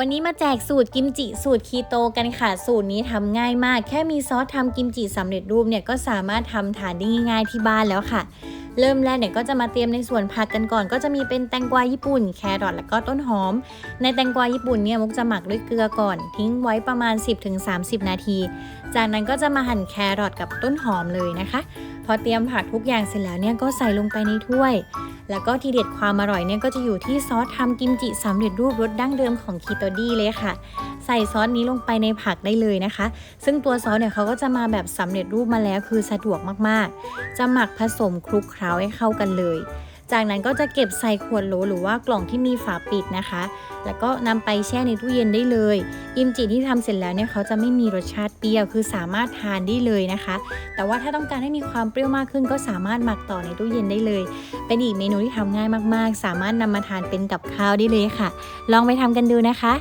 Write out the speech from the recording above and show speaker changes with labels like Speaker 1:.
Speaker 1: วันนี้มาแจกสูตรกิมจิสูตรคีโตกันค่ะ สูตรนี้ทำง่ายมาก แค่มีซอสทำกิมจิสำเร็จรูปเนี่ยก็สามารถทำทานได้ง่ายๆที่บ้านแล้วค่ะ เริ่มแรกเนี่ยก็จะมาเตรียมในส่วนผักกันก่อน ก็จะมีเป็นแตงกวาญี่ปุ่น แครอทแล้วก็ต้นหอม ในแตงกวาญี่ปุ่นเนี่ยมุกจะหมักด้วยเกลือก่อน ทิ้งไว้ประมาณ 10-30 นาที จากนั้นก็จะมาหั่นแครอทกับต้นหอมเลยนะคะ อเตรียมผักทุกอย่างเสร็จแล้วเนี่ยก็ใส่ลงไปในถ้วย แล้วก็ทีเด็ดความอร่อยเนี่ยก็จะอยู่ที่ซอสทำกิมจิสำเร็จรูปรสดั้งเดิมของคีโตดี้เลยค่ะ ใส่ซอสนี้ลงไปในผักได้เลยนะคะ ซึ่งตัวซอสเนี่ยเขาก็จะมาแบบสำเร็จรูปมาแล้วคือสะดวกมากๆ จะหมักผสมคลุกเคล้าให้เข้ากันเลย จากนั้นก็จะเก็บใส่ขวดโหลหรือว่ากล่องที่มีฝาปิดนะคะ แล้วก็นำไปแช่ในตู้เย็นได้เลย กิมจิที่ทำเสร็จแล้วเนี่ยเขาจะไม่มีรสชาติเปรี้ยว คือสามารถทานได้เลยนะคะ แต่ว่าถ้าต้องการให้มีความเปรี้ยวมากขึ้น ก็สามารถหมักต่อในตู้เย็นได้เลย เป็นอีกเมนูที่ทำง่ายมากๆ สามารถนำมาทานเป็นกับข้าวได้เลยค่ะ ลองไปทำกันดูนะคะ